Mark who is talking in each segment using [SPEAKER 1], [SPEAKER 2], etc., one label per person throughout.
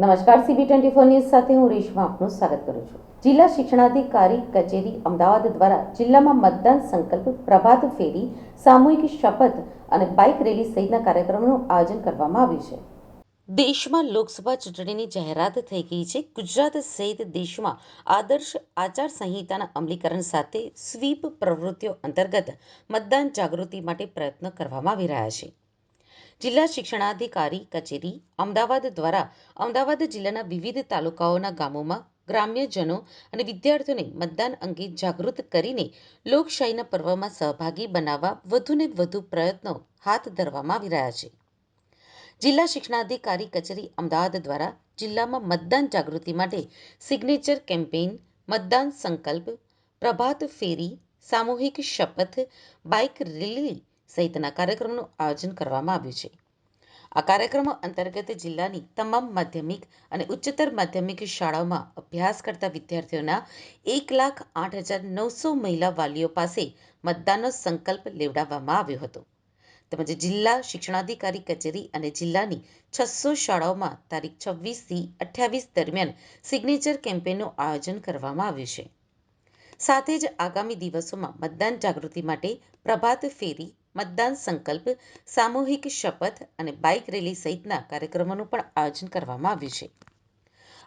[SPEAKER 1] નમસ્કાર CB twenty four news સાથે હું રેશમા આપનું સ્વાગત કરું છું. જિલ્લા શિક્ષણાધિકારી કચેરી અમદાવાદ દ્વારા જિલ્લામાં મતદાન સંકલ્પ પ્રભાત ફેરી, સામૂહિક શપથ અને બાઇક રેલી સહિતના કાર્યક્રમોનું આયોજન કરવામાં આવ્યું છે. દેશમાં લોકસભા ચૂંટણીની જાહેરાત થઈ ગઈ છે. ગુજરાત સહિત દેશમાં આદર્શ આચાર સંહિતાના અમલીકરણ સાથે સ્વીપ પ્રવૃત્તિઓ અંતર્ગત મતદાન જાગૃતિ માટે પ્રયત્ન કરવામાં આવી રહ્યા છે. જિલ્લા શિક્ષણાધિકારી કચેરી, અમદાવાદ દ્વારા અમદાવાદ જિલ્લાના વિવિધ તાલુકાઓના ગામોમાં ગ્રામ્યજનો અને વિદ્યાર્થીઓને મતદાન અંગે જાગૃત કરીને લોકશાહીના પર્વમાં સહભાગી બનાવવા વધુને વધુ પ્રયત્નો હાથ ધરવામાં આવી રહ્યા છે. જિલ્લા શિક્ષણાધિકારી કચેરી, અમદાવાદ દ્વારા જિલ્લામાં મતદાન જાગૃતિ માટે સિગ્નેચર કેમ્પેઇન, મતદાન સંકલ્પ, પ્રભાત ફેરી, સામૂહિક શપથ, બાઇક રેલી સહિતના કાર્યક્રમનું આયોજન કરવામાં આવ્યું છે. આ કાર્યક્રમો અંતર્ગત જિલ્લાની તમામ માધ્યમિક અને ઉચ્ચતર માધ્યમિક શાળાઓમાં અભ્યાસ કરતા વિદ્યાર્થીઓના એક લાખ આઠ હજાર નવસો મહિલા વાલીઓ પાસે મતદાનનો સંકલ્પ લેવડાવવામાં આવ્યો હતો. તેમજ જિલ્લા શિક્ષણાધિકારી કચેરી અને જિલ્લાની છસો શાળાઓમાં તારીખ છવ્વીસથી અઠ્યાવીસ દરમિયાન સિગ્નેચર કેમ્પેનનું આયોજન કરવામાં આવ્યું છે. સાથે જ આગામી દિવસોમાં મતદાન જાગૃતિ માટે પ્રભાત ફેરી મતદાન સંકલ્પ, સામૂહિક શપથ અને બાઇક રેલી સહિતના કાર્યક્રમોનું પણ આયોજન કરવામાં આવ્યું છે.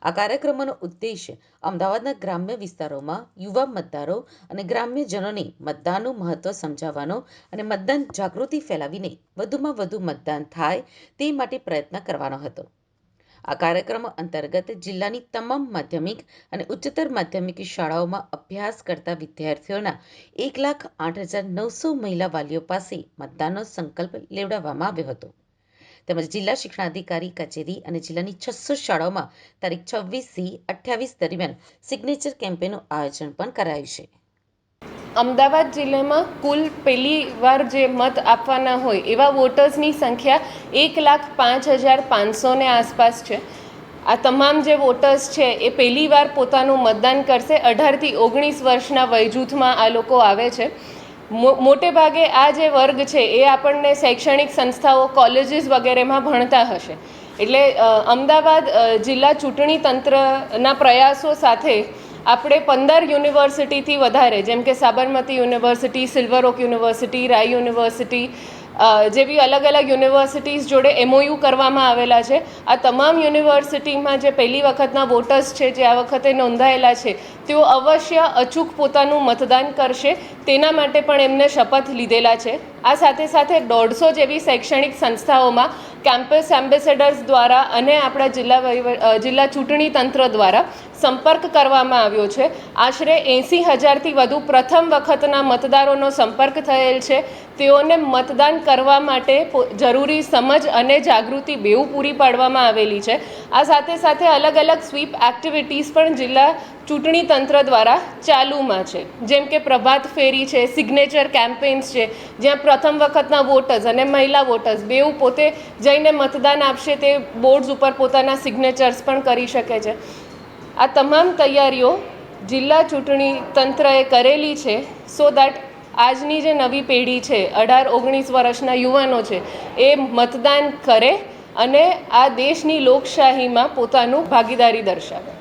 [SPEAKER 1] આ કાર્યક્રમોનો ઉદ્દેશ અમદાવાદના ગ્રામ્ય વિસ્તારોમાં યુવા મતદારો અને ગ્રામ્યજનોને મતદાનનું મહત્વ સમજાવવાનો અને મતદાન જાગૃતિ ફેલાવીને વધુમાં વધુ મતદાન થાય તે માટે પ્રયત્ન કરવાનો હતો. આ કાર્યક્રમ અંતર્ગત જિલ્લાની તમામ માધ્યમિક અને ઉચ્ચતર માધ્યમિક શાળાઓમાં અભ્યાસ કરતા વિદ્યાર્થીઓના એક લાખ આઠ હજાર નવસો મહિલા વાલીઓ પાસે મતદાનનો સંકલ્પ લેવડાવવામાં આવ્યો હતો. તેમજ જિલ્લા શિક્ષણાધિકારી કચેરી અને જિલ્લાની છસો શાળાઓમાં તારીખ છવ્વીસથી અઠ્યાવીસ દરમિયાન સિગ્નેચર કેમ્પેનનું આયોજન પણ કરાયું છે.
[SPEAKER 2] અમદાવાદ જિલ્લામાં કુલ પહેલી વાર જે મત આપવાના હોય એવા વોટર્સની સંખ્યા એક લાખ પાંચ હજાર પાંચસોને આસપાસ છે. આ તમામ જે વોટર્સ છે એ પહેલી વાર પોતાનું મતદાન કરશે. અઢારથી ઓગણીસ વર્ષના વયજૂથમાં આ લોકો આવે છે. મોટે ભાગે આ જે વર્ગ છે એ આપણને શૈક્ષણિક સંસ્થાઓ, કોલેજીસ વગેરેમાં ભણતા હશે. એટલે અમદાવાદ જિલ્લા ચૂંટણી તંત્રના પ્રયાસો સાથે આપણે પંદર યુનિવર્સિટીથી વધારે, જેમ કે Sabarmati University, Silver Oak University Rai University જેવી અલગ અલગ યુનિવર્સિટીઝ જોડે એમઓયુ કરવામાં આવેલા છે. આ તમામ યુનિવર્સિટીમાં જે પહેલી વખતના વોટર્સ છે, જે આ વખતે નોંધાયેલા છે, તેઓ અવશ્ય અચૂક પોતાનું મતદાન કરશે. તેના માટે પણ એમને શપથ લીધેલા છે. આ સાથે સાથે દોઢસો જેવી શૈક્ષણિક સંસ્થાઓમાં કેમ્પસ એમ્બેસેડર્સ દ્વારા અને આપણા જિલ્લા જિલ્લા ચૂંટણી તંત્ર દ્વારા સંપર્ક કરવામાં આવ્યો છે. આશરે એંસી હજારથી વધુ પ્રથમ વખતના મતદારોનો સંપર્ક થયેલ છે. તેઓને મતદાન કરવા માટે જરૂરી સમજ અને જાગૃતિ બેઉ પૂરી પાડવામાં આવેલી છે. આ સાથે સાથે અલગ અલગ સ્વીપ એક્ટિવિટીઝ પણ જિલ્લા ચૂંટણી તંત્ર દ્વારા ચાલુમાં છે. જેમ કે પ્રભાત ફેરી છે, સિગ્નેચર કેમ્પેન્સ છે, જ્યાં પ્રથમ વખતના વોટર્સ અને મહિલા વોટર્સ બેઉ પોતે જઈને મતદાન આપશે તે બોર્ડ્સ ઉપર પોતાના સિગ્નેચર્સ પણ કરી શકે છે. આ તમામ તૈયારીઓ જિલ્લા ચૂંટણી તંત્રએ કરેલી છે સો દેટ આજની જે નવી પેઢી છે, અઢાર ઓગણીસ વર્ષના યુવાનો છે, એ મતદાન કરે અને આ દેશની લોકશાહીમાં પોતાનું ભાગીદારી દર્શાવે.